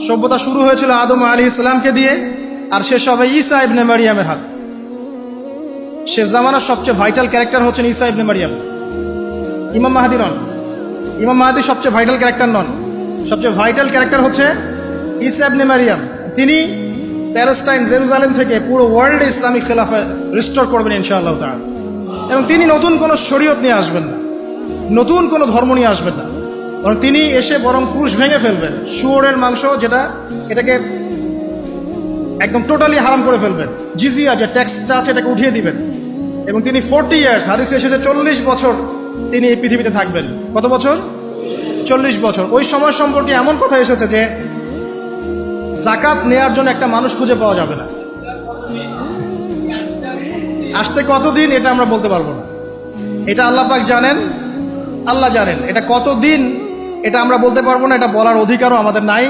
সভ্যতা শুরু হয়েছিল আদম আলী ইসলামকে দিয়ে, আর শেষ হবে ঈসা ইবনে মারিয়ামের হাত। শেষ জামানার সবচেয়ে ভাইটাল ক্যারেক্টার হচ্ছেন ঈসা ইবনে মারিয়াম। ইমাম মাহাদি নন। ইমাম মাহাদি সবচেয়ে ভাইটাল ক্যারেক্টার নন। সবচেয়ে ভাইটাল ক্যারেক্টার হচ্ছে ঈসা ইবনে মারিয়াম। তিনি প্যালেস্টাইন, জেরুজালেম থেকে পুরো ওয়ার্ল্ডে ইসলামিক খেলাফা রিস্টোর করবেন ইনশাআল্লাহ তাআলা। এবং তিনি নতুন কোনো শরীয়ত নিয়ে আসবেন না। নতুন কোনো ধর্ম নিয়ে আসবেন না। বরং তিনি এসে বরং ক্রুশ ভেঙে ফেলবেন। শুয়োরের মাংস যেটা, এটাকে একদম টোটালি হারাম করে ফেলবেন। জিজিয়া যে ট্যাক্সটা আছে, এটাকে উঠিয়ে দিবেন। এবং তিনি ফোরটি ইয়ার্স হাদিসে এসেছে চল্লিশ বছর তিনি এই পৃথিবীতে থাকবেন। কত বছর? চল্লিশ বছর। ওই সময় সম্পর্কে এমন কথা এসেছে যে, জাকাত নেয়ার জন্য একটা মানুষ খুঁজে পাওয়া যাবে না। আসতে কতদিন, এটা আমরা বলতে পারব না। এটা আল্লাহ পাক জানেন? আল্লাহ জানেন। এটা কতদিন এটা আমরা বলতে পারব না এটা বলার অধিকারও আমাদের নাই।